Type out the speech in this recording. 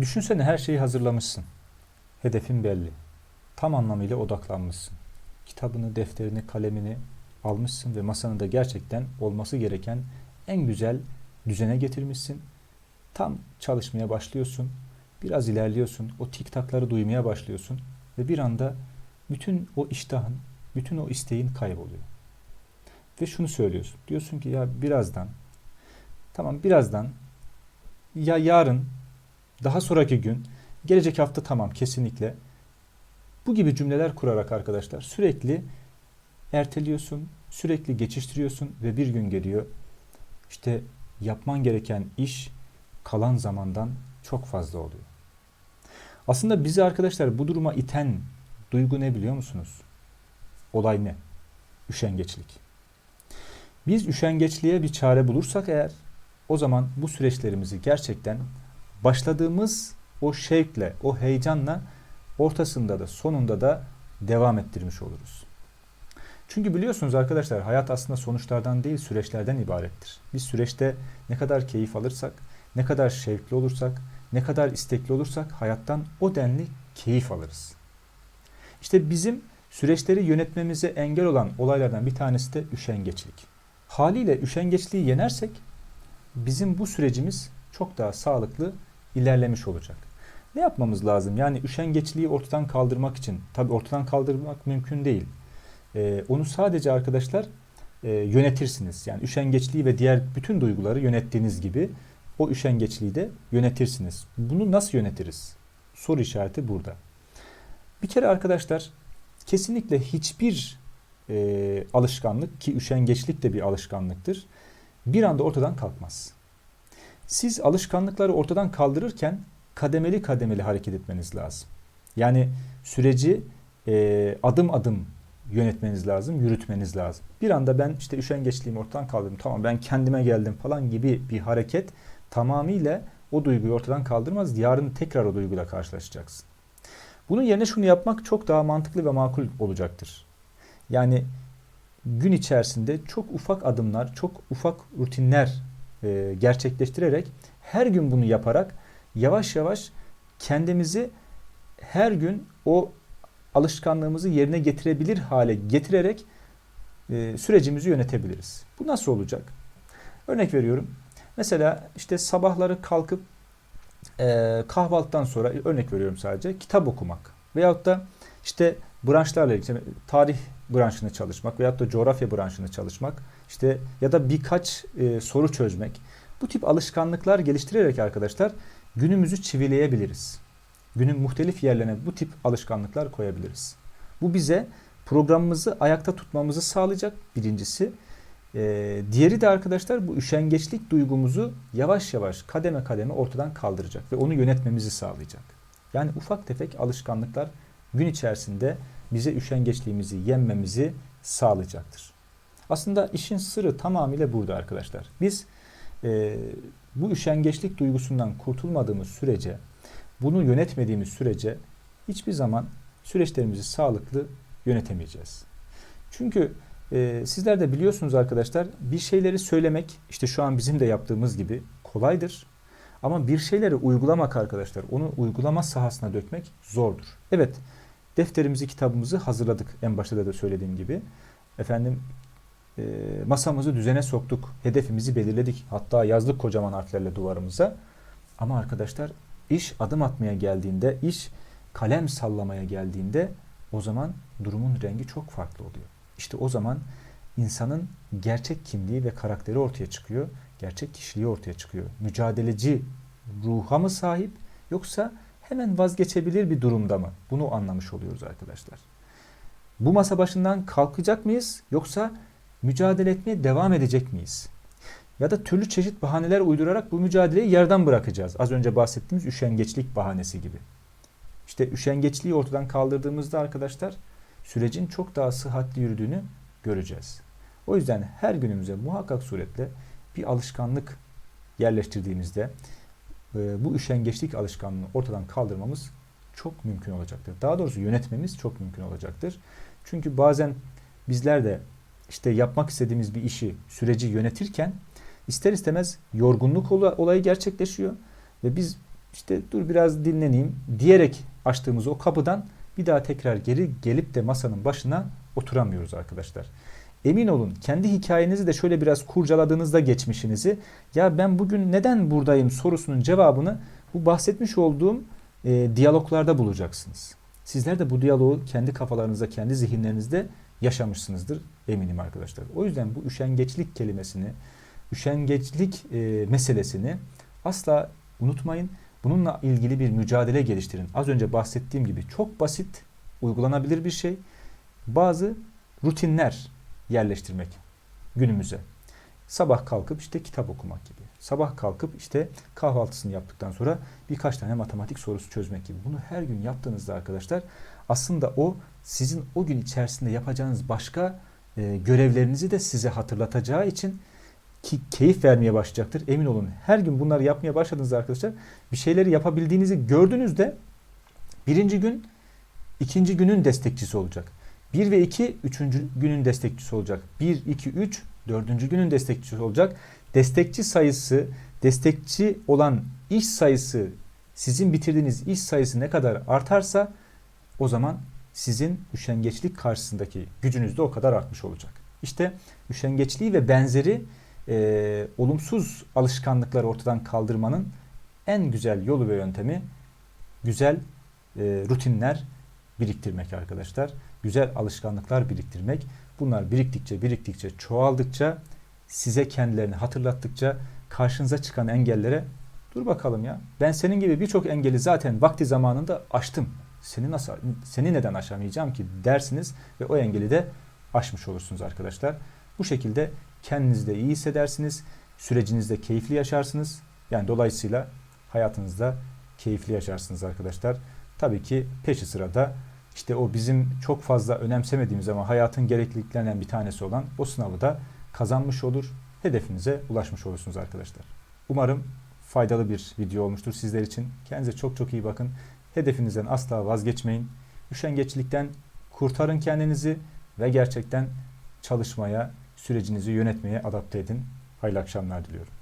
Düşünsene her şeyi hazırlamışsın. Hedefin belli. Tam anlamıyla odaklanmışsın. Kitabını, defterini, kalemini almışsın ve masanı da gerçekten olması gereken en güzel düzene getirmişsin. Tam çalışmaya başlıyorsun. Biraz ilerliyorsun. O tiktakları duymaya başlıyorsun. Ve bir anda bütün o iştahın, bütün o isteğin kayboluyor. Ve şunu söylüyorsun. Diyorsun ki ya birazdan, tamam birazdan, ya yarın, daha sonraki gün, gelecek hafta tamam kesinlikle. Bu gibi cümleler kurarak arkadaşlar sürekli erteliyorsun, sürekli geçiştiriyorsun ve bir gün geliyor. İşte yapman gereken iş kalan zamandan çok fazla oluyor. Aslında bizi arkadaşlar bu duruma iten duygu ne biliyor musunuz? Olay ne? Üşengeçlik. Biz üşengeçliğe bir çare bulursak eğer o zaman bu süreçlerimizi gerçekten başladığımız o şevkle, o heyecanla ortasında da sonunda da devam ettirmiş oluruz. Çünkü biliyorsunuz arkadaşlar hayat aslında sonuçlardan değil süreçlerden ibarettir. Biz süreçte ne kadar keyif alırsak, ne kadar şevkli olursak, ne kadar istekli olursak hayattan o denli keyif alırız. İşte bizim süreçleri yönetmemize engel olan olaylardan bir tanesi de üşengeçlik. Haliyle üşengeçliği yenersek bizim bu sürecimiz çok daha sağlıklı ilerlemiş olacak. Ne yapmamız lazım? Yani üşengeçliği ortadan kaldırmak için, tabii ortadan kaldırmak mümkün değil. Ee, onu sadece arkadaşlar e, yönetirsiniz. Yani üşengeçliği ve diğer bütün duyguları yönettiğiniz gibi o üşengeçliği de yönetirsiniz. Bunu nasıl yönetiriz? Soru işareti burada. Bir kere arkadaşlar kesinlikle hiçbir e, alışkanlık ki üşengeçlik de bir alışkanlıktır. Bir anda ortadan kalkmaz. Siz alışkanlıkları ortadan kaldırırken kademeli kademeli hareket etmeniz lazım. Yani süreci e, adım adım yönetmeniz lazım, yürütmeniz lazım. Bir anda ben işte üşengeçliğimi ortadan kaldırdım, tamam ben kendime geldim falan gibi bir hareket tamamıyla o duyguyu ortadan kaldırmaz. Yarın tekrar o duyguyla karşılaşacaksın. Bunun yerine şunu yapmak çok daha mantıklı ve makul olacaktır. Yani gün içerisinde çok ufak adımlar, çok ufak rutinler e, gerçekleştirerek her gün bunu yaparak yavaş yavaş kendimizi her gün o alışkanlığımızı yerine getirebilir hale getirerek e, sürecimizi yönetebiliriz. Bu nasıl olacak? Örnek veriyorum. Mesela işte sabahları kalkıp e, kahvaltıdan sonra örnek veriyorum sadece kitap okumak veyahut da işte branşlarla ilgili tarih branşını çalışmak veyahut da coğrafya branşını çalışmak işte ya da birkaç e, soru çözmek bu tip alışkanlıklar geliştirerek arkadaşlar günümüzü çivileyebiliriz. Günün muhtelif yerlerine bu tip alışkanlıklar koyabiliriz. Bu bize programımızı ayakta tutmamızı sağlayacak birincisi. Ee, diğeri de arkadaşlar bu üşengeçlik duygumuzu yavaş yavaş kademe kademe ortadan kaldıracak ve onu yönetmemizi sağlayacak. Yani ufak tefek alışkanlıklar gün içerisinde bize üşengeçliğimizi yenmemizi sağlayacaktır. Aslında işin sırrı tamamıyla burada arkadaşlar. Biz e, bu üşengeçlik duygusundan kurtulmadığımız sürece, bunu yönetmediğimiz sürece hiçbir zaman süreçlerimizi sağlıklı yönetemeyeceğiz. Çünkü e, sizler de biliyorsunuz arkadaşlar bir şeyleri söylemek işte şu an bizim de yaptığımız gibi kolaydır. Ama bir şeyleri uygulamak arkadaşlar onu uygulama sahasına dökmek zordur. Evet defterimizi kitabımızı hazırladık en başta da söylediğim gibi. Efendim e, masamızı düzene soktuk. Hedefimizi belirledik. Hatta yazdık kocaman harflerle duvarımıza. Ama arkadaşlar iş adım atmaya geldiğinde, iş kalem sallamaya geldiğinde o zaman durumun rengi çok farklı oluyor. İşte o zaman insanın gerçek kimliği ve karakteri ortaya çıkıyor. Gerçek kişiliği ortaya çıkıyor. Mücadeleci ruha mı sahip yoksa hemen vazgeçebilir bir durumda mı? Bunu anlamış oluyoruz arkadaşlar. Bu masa başından kalkacak mıyız yoksa mücadele etmeye devam edecek miyiz? Ya da türlü çeşit bahaneler uydurarak bu mücadeleyi yerden bırakacağız. Az önce bahsettiğimiz üşengeçlik bahanesi gibi. İşte üşengeçliği ortadan kaldırdığımızda arkadaşlar sürecin çok daha sıhhatli yürüdüğünü göreceğiz. O yüzden her günümüze muhakkak suretle bir alışkanlık yerleştirdiğimizde e, bu üşengeçlik alışkanlığını ortadan kaldırmamız çok mümkün olacaktır. Daha doğrusu yönetmemiz çok mümkün olacaktır. Çünkü bazen bizler de işte yapmak istediğimiz bir işi, süreci yönetirken ister istemez yorgunluk olayı gerçekleşiyor ve biz işte dur biraz dinleneyim diyerek açtığımız o kapıdan bir daha tekrar geri gelip de masanın başına oturamıyoruz arkadaşlar. Emin olun kendi hikayenizi de şöyle biraz kurcaladığınızda geçmişinizi ya ben bugün neden buradayım sorusunun cevabını bu bahsetmiş olduğum e, diyaloglarda bulacaksınız. Sizler de bu diyaloğu kendi kafalarınızda, kendi zihinlerinizde yaşamışsınızdır eminim arkadaşlar. O yüzden bu üşengeçlik kelimesini, üşengeçlik e, meselesini asla unutmayın. Bununla ilgili bir mücadele geliştirin. Az önce bahsettiğim gibi çok basit, uygulanabilir bir şey. Bazı rutinler yerleştirmek günümüze. Sabah kalkıp işte kitap okumak gibi. Sabah kalkıp işte kahvaltısını yaptıktan sonra birkaç tane matematik sorusu çözmek gibi. Bunu her gün yaptığınızda arkadaşlar aslında o sizin o gün içerisinde yapacağınız başka e, görevlerinizi de size hatırlatacağı için ki keyif vermeye başlayacaktır. Emin olun her gün bunları yapmaya başladığınızda arkadaşlar bir şeyleri yapabildiğinizi gördüğünüzde birinci gün ikinci günün destekçisi olacak. 1 ve 2 üçüncü günün destekçisi olacak. 1, 2, 3 dördüncü günün destekçisi olacak. Destekçi sayısı, destekçi olan iş sayısı, sizin bitirdiğiniz iş sayısı ne kadar artarsa o zaman sizin üşengeçlik karşısındaki gücünüz de o kadar artmış olacak. İşte üşengeçliği ve benzeri e, olumsuz alışkanlıkları ortadan kaldırmanın en güzel yolu ve yöntemi güzel e, rutinler biriktirmek arkadaşlar. Güzel alışkanlıklar biriktirmek. Bunlar biriktikçe biriktikçe çoğaldıkça size kendilerini hatırlattıkça karşınıza çıkan engellere dur bakalım ya ben senin gibi birçok engeli zaten vakti zamanında aştım. Seni nasıl seni neden aşamayacağım ki dersiniz ve o engeli de aşmış olursunuz arkadaşlar. Bu şekilde kendinizi de iyi hissedersiniz. Sürecinizde keyifli yaşarsınız. Yani dolayısıyla hayatınızda keyifli yaşarsınız arkadaşlar. Tabii ki peşi sırada işte o bizim çok fazla önemsemediğimiz ama hayatın gerekliliklerinden bir tanesi olan o sınavı da kazanmış olur. Hedefinize ulaşmış olursunuz arkadaşlar. Umarım faydalı bir video olmuştur sizler için. Kendinize çok çok iyi bakın. Hedefinizden asla vazgeçmeyin. Üşengeçlikten kurtarın kendinizi ve gerçekten çalışmaya, sürecinizi yönetmeye adapte edin. Hayırlı akşamlar diliyorum.